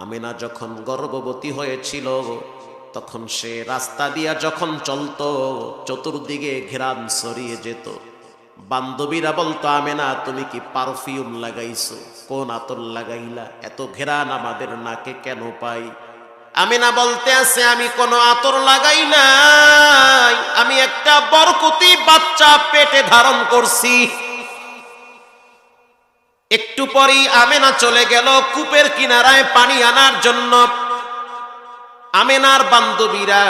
আমিনা যখন গর্ভবতী হয়েছিল, তখন সে রাস্তা দিয়া যখন চলতো, চতুর্দিকে ঘেরান সরিয়ে যেত। বান্ধবীরা বলতো, আমেনা, তুমি কি পারফিউম লাগাইছো? কোন আতর লাগাইলা? এত ঘেরান আমাদের নাকে কেন পাই? আমিনা বলতে আছে, আমি কোনো আতর লাগাই নাই। আমি একটা বরকতি বাচ্চা পেটে ধারণ করছি। একটু পরেই আমেনা চলে গেল কূপের কিনারায় পানি আনার জন্য। আমেনার বান্ধবীরা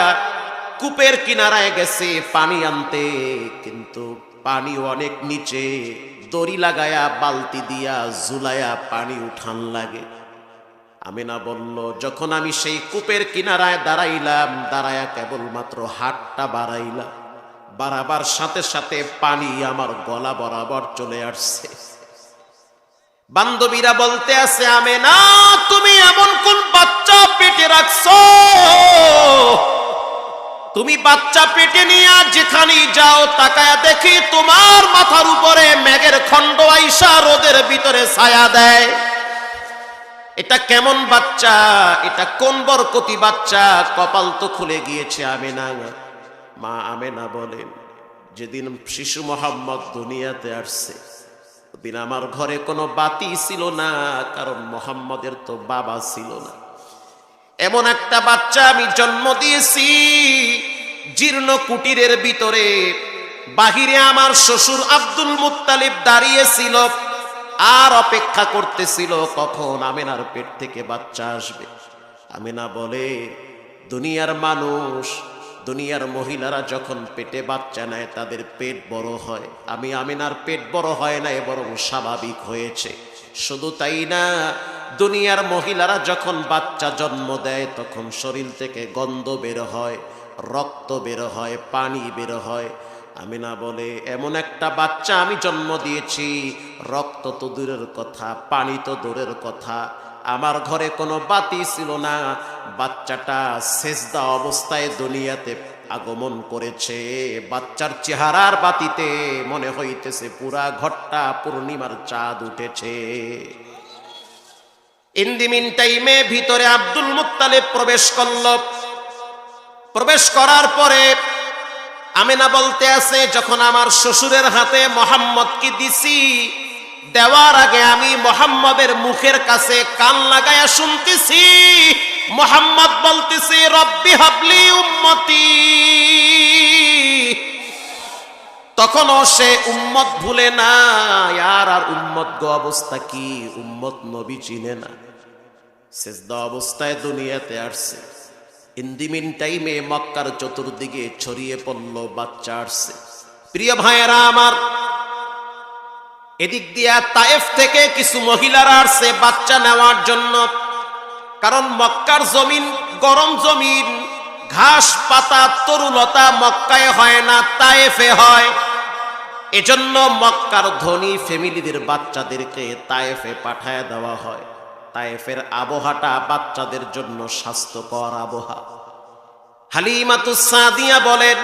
কূপের কিনারায় গেছে পানি আনতে, কিন্তু পানি অনেক নিচে, দড়ি লাগায়া, বালতি দিয়া, ঝুলায়া পানি উঠান লাগে। আমিনা বলল, যখন আমি সেই কূপের কিনারায় দাঁড়াইলাম, দাঁড়ায়া কেবলমাত্র হাতটা বাড়াইলাম। বাড়াবার সাথে সাথে পানি আমার গলা বরাবর চলে আসছে। বান্ধবীরা বলতে আছে আমে না তুমি এমন কোন বাচ্চা পেটে রাখছো? তুমি বাচ্চা পেটে নিয়ে যেখানে যাও, তাকায়া দেখি তোমার মাথার উপরে মেঘের খণ্ড আইসা রোদের ভিতরে ছায়া দেয়। এটা কেমন বাচ্চা? এটা কোন বরকতি বাচ্চা? কপাল তো খুলে গিয়েছে, আমেনা। মা আমেনা বলেন, যেদিন শিশু মোহাম্মদ দুনিয়াতে আসছে দিন আমার ঘরে কোনো বাতি ছিল না, কারণ মোহাম্মদের তো বাবা ছিল না। এমন একটা বাচ্চা আমি জন্ম দিয়েছি, জীর্ণ কুটিরের ভিতরে। বাহিরে আমার শ্বশুর আব্দুল মুত্তালিব দাঁড়িয়েছিল আর অপেক্ষা করতেছিল কখন আমেনার পেট থেকে বাচ্চা আসবে। আমেনা বলে, দুনিয়ার মানুষ দুনিয়ার মহিলারা যখন পেটে বাচ্চা নেয়, তাদের পেট বড় হয়। আমি আমিনার পেট বড় হয় না বরং স্বাভাবিক হয়েছে। শুধু তাই না, দুনিয়ার মহিলারা যখন বাচ্চা জন্ম দেয়, তখন শরীর থেকে গন্ধ বের হয়, রক্ত বের হয়, পানি বের হয়। আমিনা বলে, এমন একটা বাচ্চা আমি জন্ম দিয়েছি। রক্ত তো দূরের কথা, পানি তো দূরের কথা। আমার ঘরে কোনো বাতি ছিল না। বাচ্চাটা সেজদা অবস্থায় দুনিয়াতে আগমন করেছে। বাচ্চার চেহারার বাতিতে মনে হইতেছে পুরা ঘরটা পূর্ণিমার চাঁদ উঠেছে। ইন্দিমিন টাইমে ভিতরে আব্দুল মুত্তালিব প্রবেশ করল। প্রবেশ করার পরে আমিনা বলতে আছে, যখন আমার শ্বশুরের হাতে মোহাম্মদকে দিছি দেওয়ার আগে আমি মোহাম্মদের মুখের কাছে কান লাগায়া শুনতেছি। মোহাম্মদ বলতেছি, রব্বি হাবলি উম্মতি। তখনও সে উম্মত ভুলে না আর আর উম্মত গো অবস্থা কি? উম্মত নবী চিনে না। সেজদা অবস্থায় দুনিয়াতে আসছে। ইন্দিমিন টাইমে মক্কার চতুর্দিকে ছড়িয়ে পড়ল, বাচ্চা আসছে। প্রিয় ভাইয়েরা আমার এদিক দিয়া তায়েফ থেকে কিছু মহিলারা আসছে বাচ্চা নেওয়ার জন্য। কারণ মক্কার জমিন গরম জমিন, ঘাস, পাতা তরুলতা মক্কায় হয় না, তায়েফে হয়। এজন্য মক্কার ধনী ফ্যামিলিদের বাচ্চাদেরকে তায়েফে পাঠায় দেওয়া হয়। তায়েফের আবহাটা বাচ্চাদের জন্য স্বাস্থ্যকর আবহা হালিমাতু সাদিয়া বলেন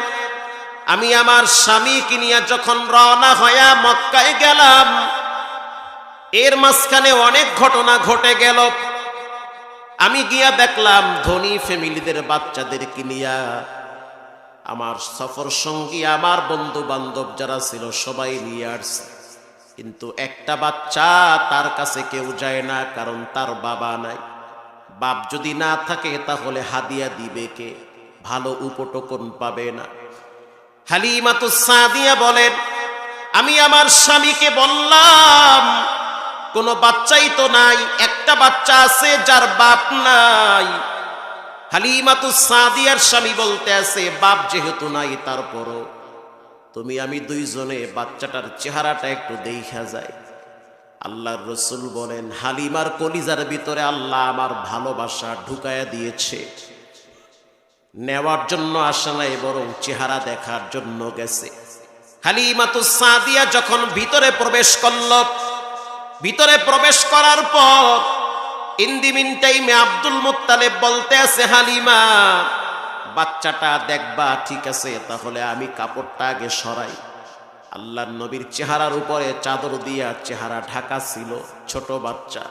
আমি আমার স্বামীকে নিয়ে যখন রওনা হইয়া মক্কায় গেলাম, এর মাঝখানে অনেক ঘটনা ঘটে গেল। আমি গিয়া দেখলাম ধনী ফ্যামিলিদের বাচ্চাদেরকে নিয়া আমার সফর সঙ্গী, আমার বন্ধু বান্ধব যারা ছিল সবাই নিয়ে আসছে। কিন্তু একটা বাচ্চা তার কাছে কেউ যায় না, কারণ তার বাবা নাই। বাপ যদি না থাকে তাহলে হাদিয়া দিবে কে? ভালো উপটোকন পাবে না। হালিমাতু সাদিয়া বলেন, আমি আমার স্বামীকে বললাম, কোনো বাচ্চাই তো নাই, একটা বাচ্চা আছে যার বাপ নাই। হালিমাতু সাদিয়ার স্বামী বলতে আছে, বাপ যেহেতু নাই, তারপরও তুমি আমি দুইজনে বাচ্চাটার চেহারাটা একটু দেখা যায়। আল্লাহর রসুল বলেন, হালিমার কলিজার ভিতরে আল্লাহ আমার ভালোবাসা ঢুকায়া দিয়েছে। নেওয়ার জন্য আসে নাই, বরং চেহারা দেখার জন্য গেছে। সাদিয়া যখন ভিতরে প্রবেশ করল, ভিতরে প্রবেশ করার পর ইন্দিমিন টাইমে আব্দুল মুত্তালেব বলতে আছে, হালিমা, বাচ্চাটা দেখবা ঠিক আছে, তাহলে আমি কাপড়টা আগে সরাই। আল্লাহ নবীর চেহারার উপরে চাদর দিয়া চেহারা ঢাকা ছিল, ছোট বাচ্চা।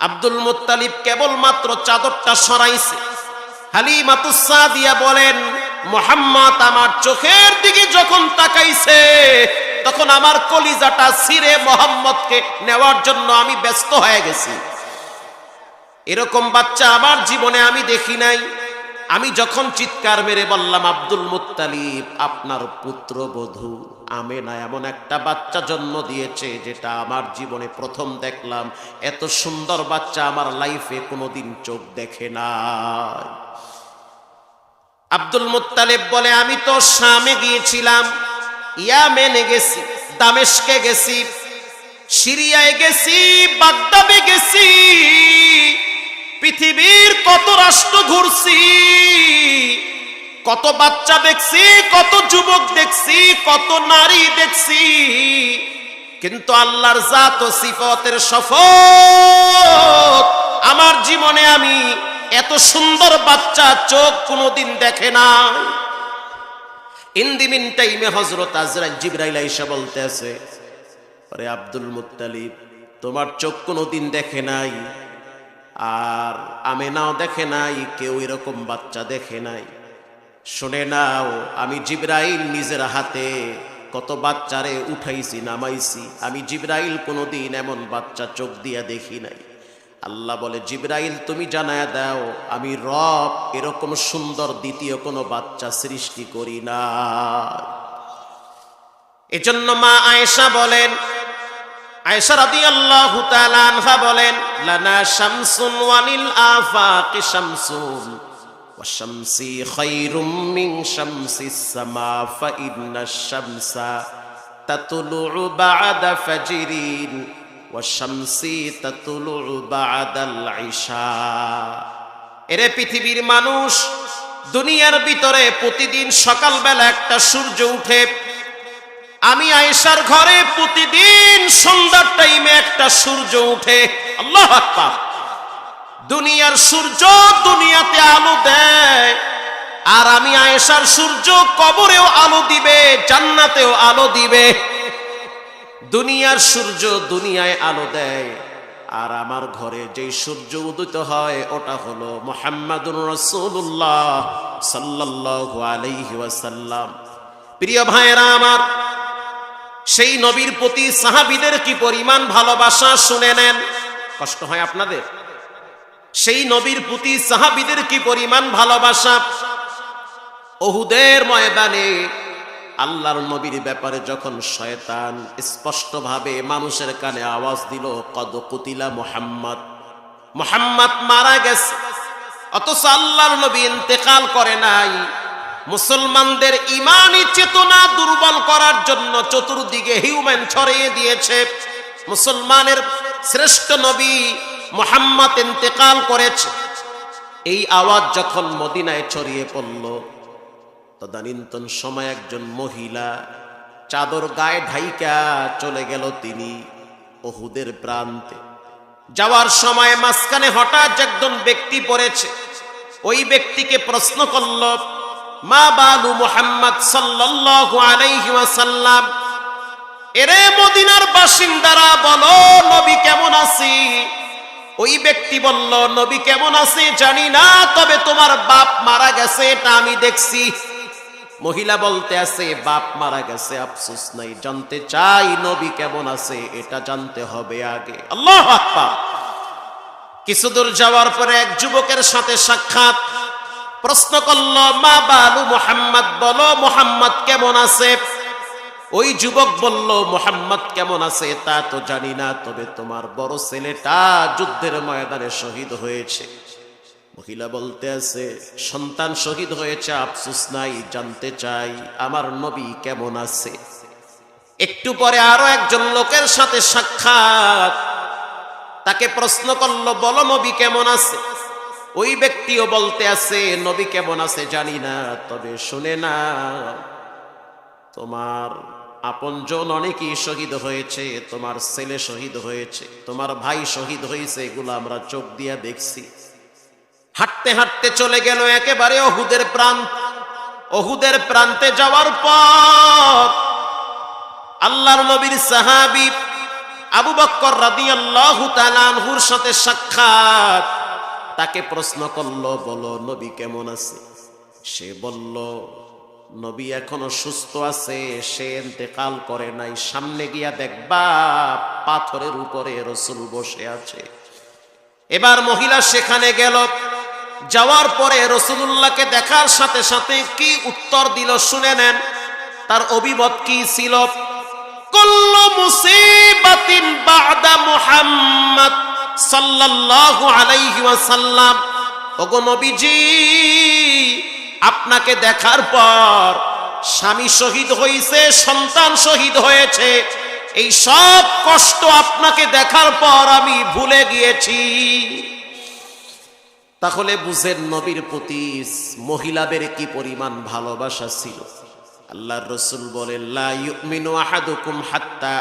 আব্দুল মুত্তালিব কেবলমাত্র চাদরটা সরাইছে। হালিমাতুসা দিয়া বলেন, মোহাম্মদ আমার চোখের দিকে যখন তাকাইছে, তখন আমার কলিজাটা সিরে মোহাম্মদকে নেওয়ার জন্য আমি ব্যস্ত হয়ে গেছি। এরকম বাচ্চা আমার জীবনে আমি দেখি নাই। আমি যখন চিৎকার মেরে বললাম, আব্দুল মুত্তালিব, আপনার পুত্রবধূ আমেনা এমন একটা বাচ্চা জন্ম দিয়েছে, যেটা আমার জীবনে প্রথম দেখলাম। এত সুন্দর বাচ্চা আমার লাইফে কোনোদিন চোখ দেখে নাই। আব্দুল মুত্তালিব বলে, আমি তো শামে গিয়েছিলাম, ইয়ামেনে গেছি, দামেশকে গেছি, সিরিয়ায় গেছি, বাগদাদে গেছি, পৃথিবীর কত রাষ্ট্র ঘুরছি, কত বাচ্চা দেখছি, কত যুবক দেখছি, কত নারী দেখছি, কিন্তু আল্লাহর জাত ও সিফতের শপথ আমার জীবনে আমি এত সুন্দর বাচ্চা চোখ কোনোদিন দেখে না ইন্দিমিন টাইমে হজরত আজরাইল জিব্রাইল আইসা বলতে আছে আরে আব্দুল মুত্তালিব, তোমার চোখ কোনোদিন দেখে নাই, আর আমেনাও দেখে নাই, কেউ এরকম বাচ্চা দেখে নাই। শুনে নাও, আমি জিব্রাইল নিজের হাতে কত বাচ্চারে উঠাইছি, নামাইছি। আমি জিব্রাইল কোনোদিন এমন বাচ্চা চোখ দিয়া দেখি নাই। আল্লাহ বলে, জিব্রাইল, তুমি জানায় দাও, আমি রব এরকম সুন্দর দ্বিতীয় কোনো বাচ্চা সৃষ্টি করি না এজন্য মা আয়েশা বলেন, আয়েশা রাদিয়াল্লাহু তাআলা আনহা বলেন, লানা শামসুন ওয়ানিল আফাকি শামসুন ওয়াশামসি খায়রুম মিন শামসিস সামা, ফা ইন্নাশ শামসা তাতলুউ বা'দা ফাজরিন। ওয়াশামসি তাতুলু বাদাল ইশা এরে পৃথিবীর মানুষ, দুনিয়ার ভিতরে প্রতিদিন সকালবেলা একটা সূর্য উঠে। আমি আয়েশার ঘরে প্রতিদিন সন্ধ্যার টাইমে একটা সূর্য উঠে। আল্লাহ দুনিয়ার সূর্য দুনিয়াতে আলো দেয়। আর আমি আয়েশার সূর্য কবরেও আলো দিবে, জান্নাতেও আলো দিবে। দুনিয়ার সূর্য দুনিয়ায় আলো দেয়। আর আমার ঘরে যে সূর্য উদিত হয়, ওটা হলো মোহাম্মদুর রসুল্লাহ সাল্লাল্লাহু আলাইহি ওয়াসাল্লাম। প্রিয় ভাইয়েরা আমার, সেই নবীর প্রতি সাহাবিদের কি পরিমাণ ভালোবাসা শুনে নেন? কষ্ট হয় আপনাদের? সেই নবীর প্রতি সাহাবিদের কি পরিমাণ ভালোবাসা? ওহুদের ময়দানে আল্লাহর নবীর ব্যাপারে যখন শয়তান স্পষ্টভাবে মানুষের কানে আওয়াজ দিল, কদ কুতিলা মোহাম্মদ। মোহাম্মদ মারা গেছে। অথচ আল্লাহর নবী ইন্তেকাল করে নাই। মুসলমানদের ইমানি চেতনা দুর্বল করার জন্য চতুর্দিকে হিউম্যান ছড়িয়ে দিয়েছে। মুসলমানের শ্রেষ্ঠ নবী মোহাম্মদ ইন্তেকাল করেছে। এই আওয়াজ যখন মদিনায় ছড়িয়ে পড়ল তদানীন্তন সময় একজন মহিলা চাদর গায়ে ঢাইকা চলে গেল তিনি ওহুদের প্রান্তে। যাওয়ার সময় মাঝখানে হঠাৎ একজন ব্যক্তি পড়েছে। ওই ব্যক্তিকে প্রশ্ন করল, মা বালু মোহাম্মদ সাল্লাল্লাহু আলাইহি ওয়াসাল্লাম, এরে মদিনার বাসিন্দারা বলো, নবী কেমন আছি? ওই ব্যক্তি বলল, নবী কেমন আছে জানি না, তবে তোমার বাপ মারা গেছে, এটা আমি দেখছি। মহিলা বলতে আছে, বাপ মারা গেছে, আফসোস নাই, জানতে চাই নবী কেমন আছে, এটা জানতে হবে আগে। আল্লাহ আকবার। কিছু দূর যাওয়ার পরে এক যুবকের সাথে সাক্ষাৎ। প্রশ্ন করল, মা বালু মোহাম্মদ, বলো মোহাম্মদ কেমন আছে? ওই যুবক বলল, মোহাম্মদ কেমন আছে তা তো জানি না, তবে তোমার বড় ছেলেটা যুদ্ধের ময়দানে শহীদ হয়েছে। মহিলা বলতে আছে, সন্তান শহীদ হয়েছে, আফসুস নাই, জানতে চাই আমার নবী কেমন আছে। একটু পরে আরও একজন লোকের সাথে সাক্ষাৎ। তাকে প্রশ্ন করল, বলো নবী কেমন আছে? ওই ব্যক্তিও বলতে আছে, নবী কেমন আছে জানি না, তবে শুনে না তোমার আপনজন অনেকেই শহীদ হয়েছে, তোমার ছেলে শহীদ হয়েছে, তোমার ভাই শহীদ হয়েছে, এগুলো আমরা চোখ দিয়া দেখছি। হাঁটতে হাঁটতে চলে গেল একেবারে অহুদের প্রান্ত। অহুদের প্রান্তে যাওয়ার পর আল্লাহর নবীর সাহাবি আবু বক্কর রাদি তাআলা আনহুর সাথে সাক্ষাৎ তাকে প্রশ্ন করল, বলো, নবী কেমন আছে? সে বলল, নবী এখনও সুস্থ আছে, সে ইন্তেকাল করে নাই। সামনে গিয়া দেখবা পাথরের উপরে রসুল বসে আছে। এবার মহিলা সেখানে গেল। যাওয়ার পরে রসুলুল্লাহকে দেখার সাথে সাথে কি উত্তর দিল শুনে নেন। তার অভিমত কি ছিল? কুল্লু মুসিবাতিন বাদা মুহাম্মদ সাল্লাল্লাহু আলাইহি ওয়াসাল্লাম। ওগো নবীজি, আপনাকে দেখার পর স্বামী শহীদ হয়েছে সন্তান শহীদ হয়েছে। এই সব কষ্ট আপনাকে দেখার পর আমি ভুলে গিয়েছি। তাহলে বুঝেন নবীর প্রতি মহিলাদের কি পরিমাণ ভালোবাসা ছিল? আল্লাহর রসুল বলেন, লা ইউমিনু আহাদুকুম হাত্তা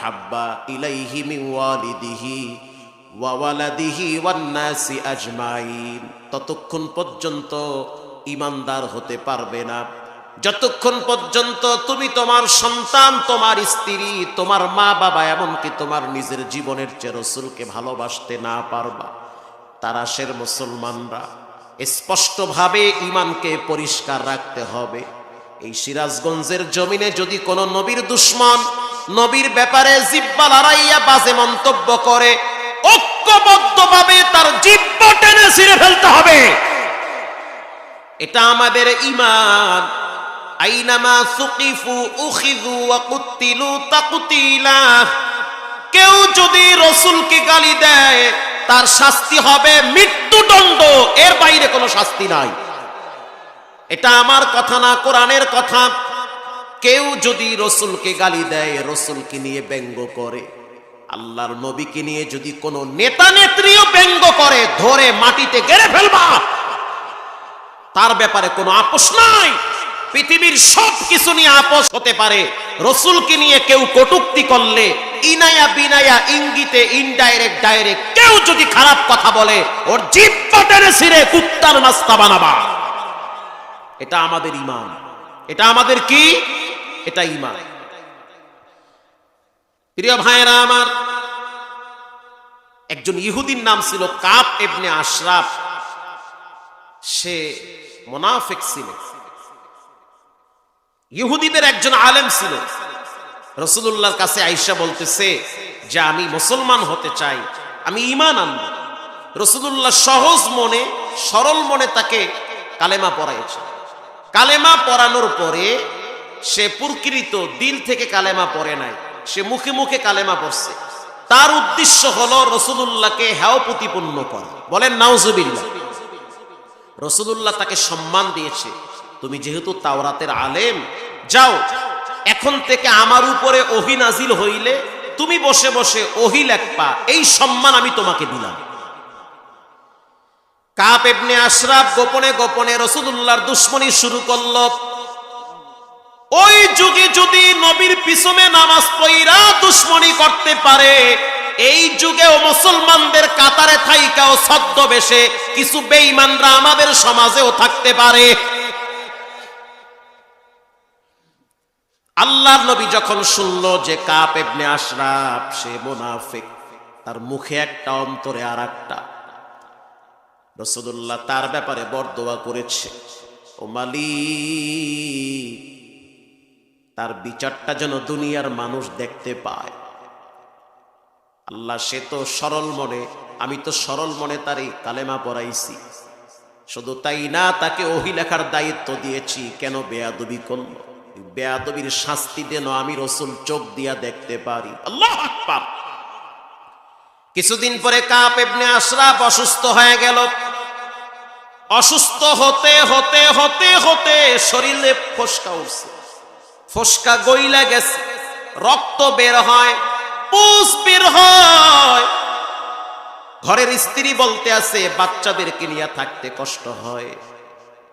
হাব্বা ইলাইহি মিন ওয়ালিদিহি ওয়া ওয়ালাদিহি আজমাইন। ততক্ষণ পর্যন্ত ইমানদার হতে পারবে না। যতক্ষণ পর্যন্ত তুমি তোমার সন্তান, তোমার স্ত্রী, তোমার মা বাবা এমনকি তোমার নিজের জীবনের চেয়ে রসুলকে ভালোবাসতে না পারবা। তারা সের মুসলমানরা। স্পষ্টভাবে ইমানকে পরিষ্কার রাখতে হবে। এই সিরাজগঞ্জের জমিনে যদি কোনো নবীর দুশ্মন নবীর ব্যাপারে জিব্বা লড়াইয়া বাজে মন্তব্য করে, ঐক্যবদ্ধভাবে তার জিব্বা টেনে ছিঁড়ে ফেলতে হবে। এটা আমাদের ইমান আইনামা সুকিফু কেউ যদি রসুলকে গালি দেয় তার শাস্তি হবে মৃত্যুদণ্ড। এর বাইরে কোনো শাস্তি নাই। এটা আমার কথা না, কোরআনের কথা। কেউ যদি রসুলকে গালি দেয়, রসুলকে নিয়ে ব্যঙ্গ করে, আল্লাহর নবীকে নিয়ে যদি কোনো নেতা নেত্রীও ব্যঙ্গ করে, ধরে মাটিতে গেড়ে ফেলবা, তার ব্যাপারে কোনো আপোষ নাই। পৃথিবীর সব কিছু নিয়ে আপোষ হতে পারে। রসুলকে নিয়ে কেউ কটুক্তি করলে, ইনায়া বিনায়া ইঙ্গিতে ইনডাইরেক্ট ডাইরেক্ট কেউ যদি খারাপ কথা বলে, ওর জিপ পাটেরে ছিঁড়ে কুত্তার নাস্তা বানাবা। এটা আমাদের ইমান। এটা আমাদের কি? এটা ইমান। প্রিয় ভাইয়েরা আমার, একজন ইহুদির নাম ছিল কাপ এবনে আশরাফ। সে মোনাফেক ছিল। ইহুদিদের একজন আলেম ছিল। রসুল্লাহর কাছে আইসা বলতেছে যে, আমি মুসলমান হতে চাই, আমি ইমান আনব। রসুল্লাহ সহজ মনে, সরল মনে তাকে কালেমা পড়াইছে। কালেমা পড়ানোর পরে সে প্রকৃত দিল থেকে কালেমা পড়ে নাই, সে মুখে মুখে কালেমা পড়ছে। তার উদ্দেশ্য হলো রসুল্লাহকে হ্যাও প্রতিপন্ন করা। বলেন, নাউজুবিল্লাহ। রসুল্লাহ তাকে সম্মান দিয়েছে। তুমি যেহেতু তাওরাতের আলেম, যাও, এখন থেকে আমার উপরে ওহি নাজিল হইলে তুমি বসে বসে ওহি লেখপা এই সম্মান আমি তোমাকে দিলাম। কাপ এবনে আশরাফ গোপনে গোপনে দুশ্মনী শুরু করল, ওই যুগে যদি নবীর পিছনে নামাজ পইরা দুশ্মনী করতে পারে, এই যুগেও মুসলমানদের কাতারে থাইকাও ছদ্মবেশে কিছু বেঈমানরা আমাদের সমাজেও থাকতে পারে। আল্লাহর নবী যখন শুনল যে কাপ এবনে আশরাফ, সে মোনাফিক। তার মুখে একটা, অন্তরে আর একটা রসদুল্লাহ তার ব্যাপারে বরদোয়া করেছে। ও মালি তার বিচারটা যেন দুনিয়ার মানুষ দেখতে পায়। আল্লাহ সে তো সরল মনে, আমি তো সরল মনে তারই কালেমা পড়াইছি। শুধু তাই না, তাকে ওহি লেখার দায়িত্ব দিয়েছি, কেন বেয়াদবি করল? বেয়াদবির শাস্তি দেন আমি রসুল, চোখ দিয়া দেখতে পারি। আল্লাহ কিছুদিন পরে কাপ এবনে আশরাফ অসুস্থ হয়ে গেল। অসুস্থ হতে হতে হতে হতে শরীরে ফসকা উঠছে। ফসকা গইলা গেছে। রক্ত বের হয়, পুষ বের হয়। ঘরের স্ত্রী বলতে আছে, বাচ্চাদেরকে নিয়ে থাকতে কষ্ট হয়।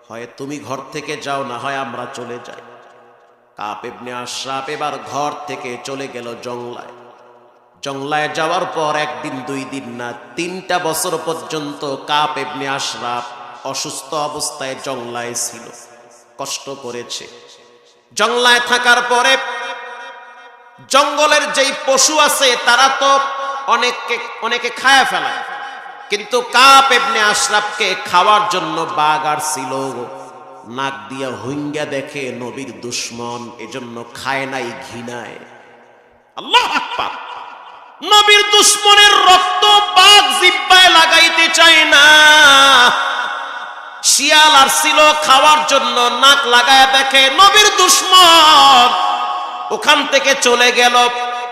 হয় তুমি ঘর থেকে যাও, না হয় আমরা চলে যাই। কাপ এমনি আশরাফ এবার ঘর থেকে চলে গেল জংলায়। জংলায় যাওয়ার পর একদিন, দুই দিন না, তিনটা বছর পর্যন্ত কাপ এমনি আশরাফ অসুস্থ অবস্থায় জংলায় ছিল। কষ্ট করেছে। জংলায় থাকার পরে জঙ্গলের যেই পশু আছে, তারা তো অনেককে, অনেকে খায়া ফেলায়। কিন্তু কাপ এমনি আশরাফকে খাওয়ার জন্য বাঘ আর ছিল নাক দিয়া হুইঙ্গা দেখে নবীর দুশ্মন এজন্য খায় নাই, ঘৃণায়। নবীর দুশ্মনের রক্ত বাঘ জিব্বায় লাগাইতে চায় না। শিয়াল আর ছিল খাওয়ার জন্য নাক লাগায় দেখে নবীর দুশ্মন। ওখান থেকে চলে গেল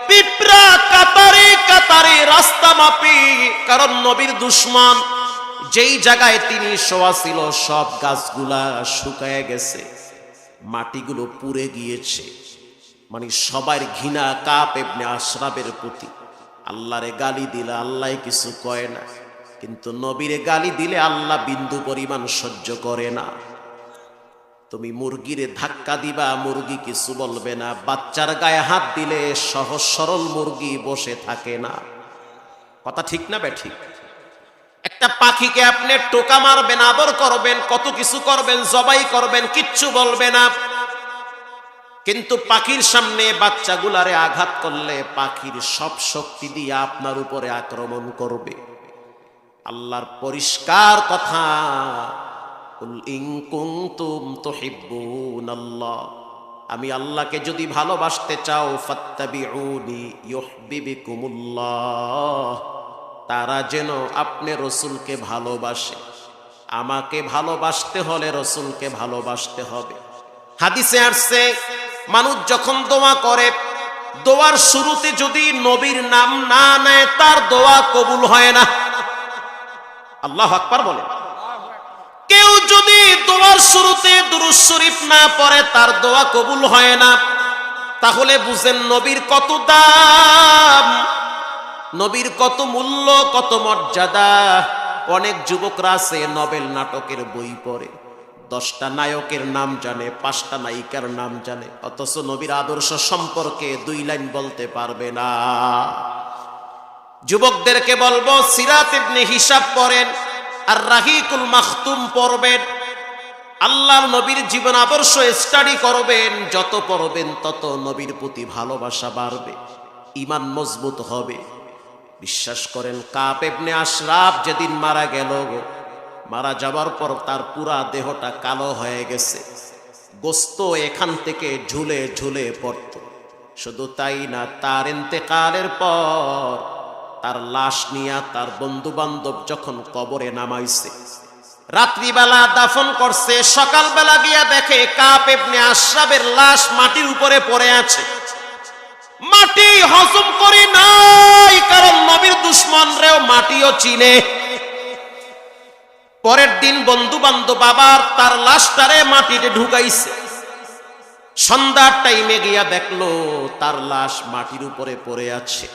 পিঁপড়া কাতারে কাতারে রাস্তা মাপি, কারণ নবীর দুশ্মন যেই জায়গায় তিনি শোয়া ছিল, সব গাছগুলা শুকায় গেছে। মাটিগুলো পুড়ে গিয়েছে। মানে সবার ঘৃণা কাপ এমনি আশরাফের প্রতি। আল্লাহরে গালি দিলে আল্লাহ কিছু কয় না। কিন্তু নবীরে গালি দিলে আল্লাহ বিন্দু পরিমাণ সহ্য করে না। তুমি মুরগিরে ধাক্কা দিবা, মুরগি কিছু বলবে না। বাচ্চার গায়ে হাত দিলে সহজ সরল মুরগি বসে থাকে না। কথা ঠিক না বে ঠিক? একটা পাখিকে আপনি টোকা মারবেন, আদর করবেন, কত কিছু করবেন, জবাই করবেন, কিচ্ছু বলবে না। কিন্তু পাখির সামনে বাচ্চাগুলারে আঘাত করলে পাখির সব শক্তি দিয়ে আপনার উপরে আক্রমণ করবে। আল্লাহর পরিষ্কার কথা আমি আল্লাহকে যদি ভালোবাসতে চাও, ফাত্তাবিউনি ইউহিব্বুকুমুল্লাহ তারা যেন আপনি রসুলকে ভালোবাসে। আমাকে ভালোবাসতে হলে রসুলকে ভালোবাসতে হবে। হাদিসে আসছে, মানুষ যখন দোয়া করে, দোয়ার শুরুতে যদি নবীর নাম না নেয়, তার দোয়া কবুল হয় না। আল্লাহ আকবার বলে। কেউ যদি দোয়ার শুরুতে দুরুজ শরীফ না পড়ে, তার দোয়া কবুল হয় না। তাহলে বুঝেন নবীর কত দাম। নবীর কত মূল্য, কত মর্যাদা। অনেক যুবকরা আছে, নবেল নাটকের বই পড়ে। দশটা নায়কের নাম জানে, পাঁচটা নায়িকার নাম জানে। অথচ নবীর আদর্শ সম্পর্কে দুই লাইন বলতে পারবে না। যুবকদেরকে বলব, সিরাত ইবনে হিসাব পড়েন আর রাহিকুল মাখতুম পড়বেন। আল্লাহর নবীর জীবন আদর্শ স্টাডি করবেন, যত পড়বেন তত নবীর প্রতি ভালোবাসা বাড়বে ইমান মজবুত হবে। বিশ্বাস করেন কাপ এমনি আশরাফ যেদিন মারা গেল মারা যাবার পর তার পুরা দেহটা কালো হয়ে গেছে। গোস্ত এখান থেকে ঝুলে ঝুলে পড়ত। শুধু তাই না, তার ইন্তেকালের পর তার লাশ নিয়ে তার বন্ধু বান্ধব যখন কবরে নামাইছে, রাত্রিবেলা দাফন করছে, সকালবেলা গিয়া দেখে কাপ এমনি আশরাফের লাশ মাটির উপরে পড়ে আছে। মাটি হজম করে নবীর দুশ্মন রেও মাটিও চিনে। পরের দিন বন্ধু বান্ধব আবার তার লাশটারে মাটিতে ঢুকাইছে। সন্ধ্যার টাইমে গিয়া দেখল তার লাশ মাটির উপরে পড়ে আছে।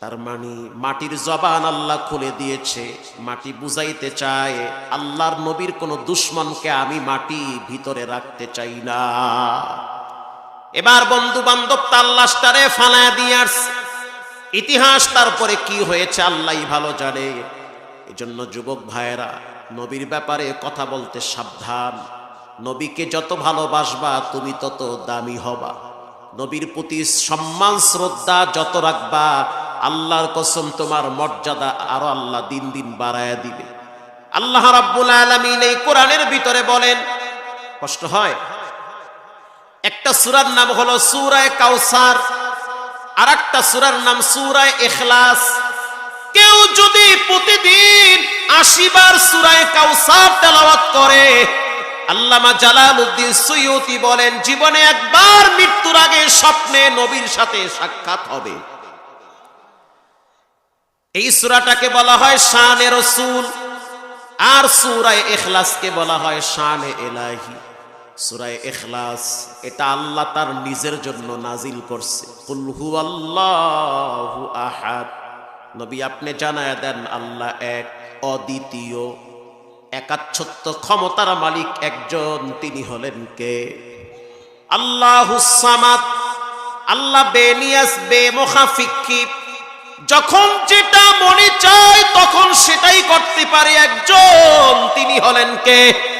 তার মানে মাটির জবান আল্লাহ খুলে দিয়েছে। মাটি বুঝাইতে চায়, আল্লাহর নবীর কোন দুশ্মনকে আমি মাটি ভিতরে রাখতে চাই না। এবার বন্ধু বান্ধব তার লাশটারে ফালায় দিয়ে আসছে। ইতিহাস তারপরে কি হয়েছে আল্লাহ ভালো জানে। এজন্য যুবক ভাইয়েরা, নবীর ব্যাপারে কথা বলতে সাবধান। নবীকে যত ভালোবাসবা, তুমি তত দামি হবা। নবীর প্রতি সম্মান, শ্রদ্ধা যত রাখবা, আল্লাহর কসম তোমার মর্যাদা আরও আল্লাহ দিন দিন বাড়ায়া দিবে। আল্লাহ রাব্বুল আলামিন এই কোরআনের ভিতরে বলেন, কষ্ট হয়? একটা সুরার নাম হলো সুরায় কাউসার। আর একটা সুরার নাম সুরায় এখলাস কেউ যদি প্রতিদিন আশিবার সুরায় কাউসার তেলাওয়াত করে, আল্লামা জালালউদ্দিন সৈয়তি বলেন, জীবনে একবার মৃত্যুর আগে স্বপ্নে নবীর সাথে সাক্ষাৎ হবে। এই সুরাটাকে বলা হয় শানে রসুল, আর সুরায় এখলাসকে বলা হয় শানে এলাহি সুরায় এখলাস এটা আল্লাহ তার নিজের জন্য নাজিল করছে। কুলহু আল্লাহু আহাদ। নবী আপনি জানায় দেন, আল্লাহ এক অদ্বিতীয়, একাচ্ছত্ব ক্ষমতার মালিক একজন, তিনি হলেন কে? আল্লাহ সামাদ। আল্লাহ বেনিয়াস বে মোখাফিক্ষি যখন যেটা মনে চায়, তখন সেটাই করতে পারে একজন, তিনি হলেন কে?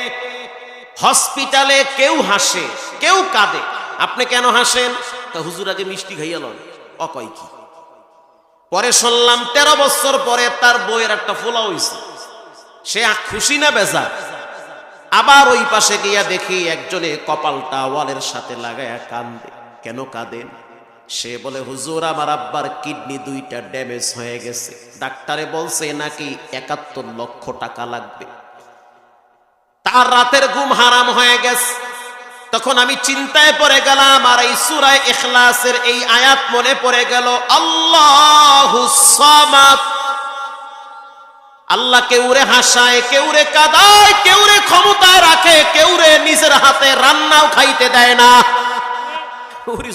হসপিটালে কেউ হাসে, কেউ কাঁদে। আপনি কেন হাসেন? তা হুজুর আগে মিষ্টি খাইয়া লন। অকয় কি? পরে শুনলাম তেরো বছর পরে তার বইয়ের একটা ফোলা হইছে। সে খুশি না বেজা আবার ওই পাশে গিয়া দেখি একজনে কপালটা ওয়ালের সাথে লাগায়া কান্দে। কেন কাঁদেন সে বলে, হুজুর, আমার আব্বার কিডনি দুইটা ড্যামেজ হয়ে গেছে। ডাক্তারে বলছে নাকি একাত্তর লক্ষ টাকা লাগবে। তার রাতের ঘুম হারাম হয়ে গেছে। তখন আমি চিন্তায় পড়ে গেলাম, আর এই সুরায় ইখলাসের এই আয়াত মনে পড়ে গেল, আল্লাহ আল্লাহ কেউরে হাসায়, কেউরে কাদায়, কেউরে ক্ষমতায় রাখে, কেউরে নিজের হাতে রান্নাও খাইতে দেয় না।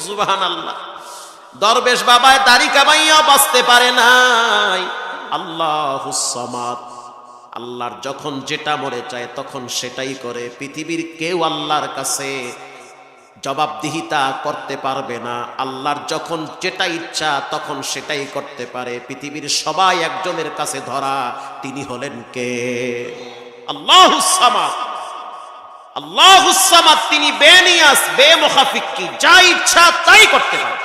সুবহান আল্লাহ দরবেশ বাবায় দাড়ি কামাইয়া বাঁচতে পারে নাই। আল্লাহ সামাদ। আল্লাহর যখন যেটা মরে চায় তখন সেটাই করে। পৃথিবীর কেউ আল্লাহর কাছে জবাবদিহিতা করতে পারবে না। আল্লাহর যখন যেটা ইচ্ছা তখন সেটাই করতে পারে। পৃথিবীর সবাই একজনের কাছে ধরা, তিনি হলেন কে? আল্লাহ সামাদ। আল্লাহ তিনি বেনিয়াস বেমুখাফিক্কি যা ইচ্ছা তাই করতে পারে।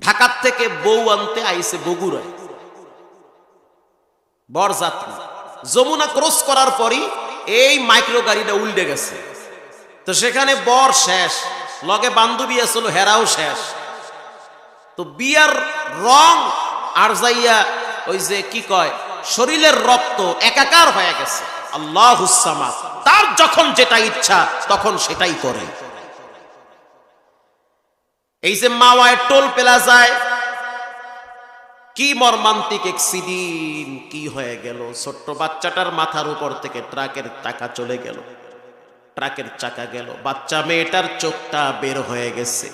ঢাকার থেকে বউ আনতে আইসে বগুড়ায়। বরযাত্রী যমুনা ক্রস করার পরই এই মাইক্রো গাড়িটা উল্টে গেছে। তো সেখানে বর শেষ, লগে বান্ধবী আসলো, হেরাও শেষ। তো বিয়ার রং আর যাইয়া ওই যে কি কয়, শরীরের রক্ত একাকার হয়ে গেছে। আল্লাহ হুসামাত তার যখন যেটা ইচ্ছা, তখন সেটাই করে। এই যে মাওয়ায় টোল পেলা যায় কি মর্মান্তিক এক্সিডিন কি হয়ে গেল? ছোট্ট বাচ্চাটার মাথার উপর থেকে ট্রাকের টাকা চলে গেল। ট্রাকের চাকা গেল। বাচ্চা মেয়েটার চোখটা বের হয়ে গেছে।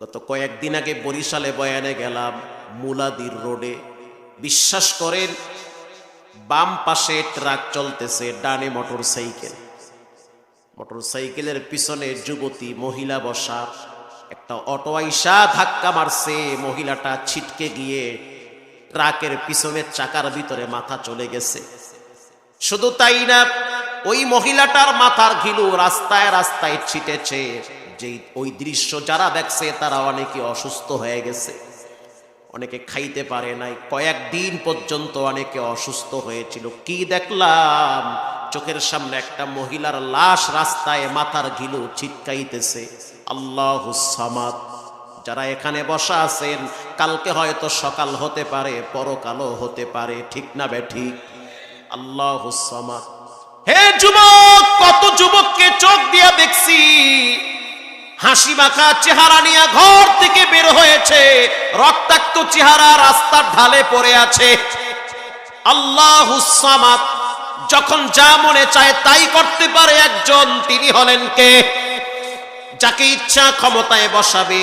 গত কয়েকদিন আগে বরিশালে বয়ানে গেলাম, মুলাদির রোডে। বিশ্বাস করেন, বাম পাশে ট্রাক চলতেছে ডানে মোটর সাইকেল মোটর সাইকেলের পিছনে যুবতী মহিলা বসা। একটা অটো আইসা ধাক্কা মারছে, মহিলাটা ছিটকে গিয়ে ট্রাকের পিছনের চাকার ভিতরে মাথা চলে গেছে। শুধু তাই না, ওই মহিলাটার মাথার ঘিলু রাস্তায় রাস্তায় ছিটেছে। যে ওই দৃশ্য যারা দেখছে, তারা অনেকে অসুস্থ হয়ে গেছে। অনেকে খাইতে পারে নাই। কয়েকদিন পর্যন্ত অনেকে অসুস্থ হয়েছিল। কি দেখলাম? চোখের সামনে একটা মহিলার লাশ রাস্তায় মাথার ঘিলু ছিটকাইতেছে। আল্লাহ সামাদ। যারা এখানে বসা আছেন, কালকে হয়তো সকাল হতে পারে, পরকালও হতে পারে, ঠিক না বে ঠিক? আল্লাহ সামাদ। হে যুবক, কত যুবককে চোখ দিয়া দেখছি, হাসি মাখা চেহারা নিয়ে ঘর থেকে বের হয়েছে, রক্তাক্ত চেহারা রাস্তার ঢালে পড়ে আছে। আল্লাহ যখন যা মনে চায় তাই করতে পারে একজন, তিনি হলেন কে? যাকে ইচ্ছা ক্ষমতায় বসাবে,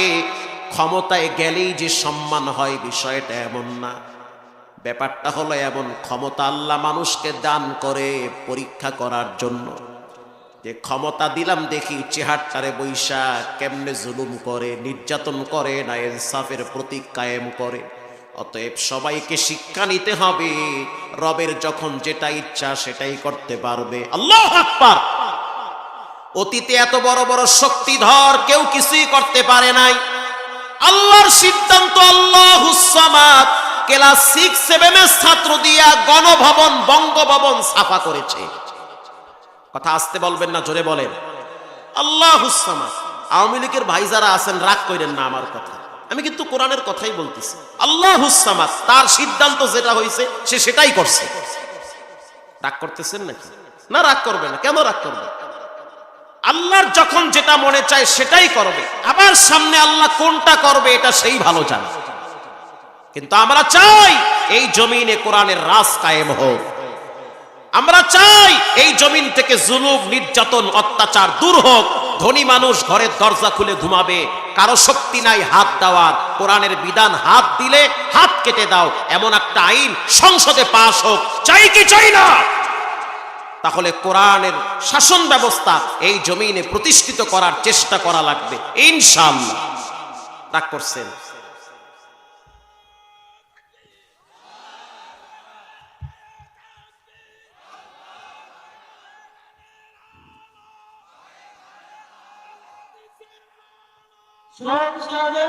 ক্ষমতায় গেলেই যে সম্মান হয় বিষয়টা এমন না। ব্যাপারটা হলো এমন, ক্ষমতা আল্লাহ মানুষকে দান করে পরীক্ষা করার জন্য। যে ক্ষমতা দিলাম দেখি চেহারটারে বৈশা কেমনে জুলুম করে, নির্যাতন করে না ইনসাফের প্রতীক কায়েম করে। অতএব সবাইকে শিক্ষা নিতে হবে, রবের যখন যেটা ইচ্ছা সেটাই করতে পারবে। আল্লাহ আকবার! অতীতে এত বড় বড় শক্তিধর কেউ কিছুই করতে পারে নাই। আল্লাহর সিদ্ধান্ত আল্লাহ হুসামাত ক্লাস সিক্স সেভেনের ছাত্র দিয়া গণভবন, বঙ্গভবন সাফা করেছে। কথা আসতে বলবেন না, জোরে বলেন। আল্লাহ হুসামাত আওয়ামী লীগের ভাই যারা আছেন, রাগ করেন না আমার কথা। আমি কিন্তু কোরআনের কথাই বলতেছি। আল্লাহ হুসামাত তার সিদ্ধান্ত যেটা হয়েছে সে সেটাই করছে। রাগ করতেছেন নাকি? না রাগ করবে না। কেন রাগ করবে? আল্লাহর যখন যেটা মনে চায় সেটাই করবে। আবার সামনে আল্লাহ কোনটা করবে এটা সেই ভালো জানে। কিন্তু আমরা চাই এই জমিনে কোরআনের রাস কায়েম হোক। আমরা চাই এই জমিন থেকে জুলুম, নির্যাতন, অত্যাচার দূর হোক। ধনী মানুষ ঘরের দরজা খুলে ঘুমাবে। কারও শক্তি নাই হাত দেওয়ার। কোরআনের বিধান হাত দিলে হাত কেটে দাও। এমন একটা আইন সংসদে পাশ হোক। চাই কি চাই না? তাহলে কোরআনের শাসন ব্যবস্থা এই জমিনে প্রতিষ্ঠিত করার চেষ্টা করা লাগবে। ইনশাআল্লাহ। রাগ করছেন? সংসারে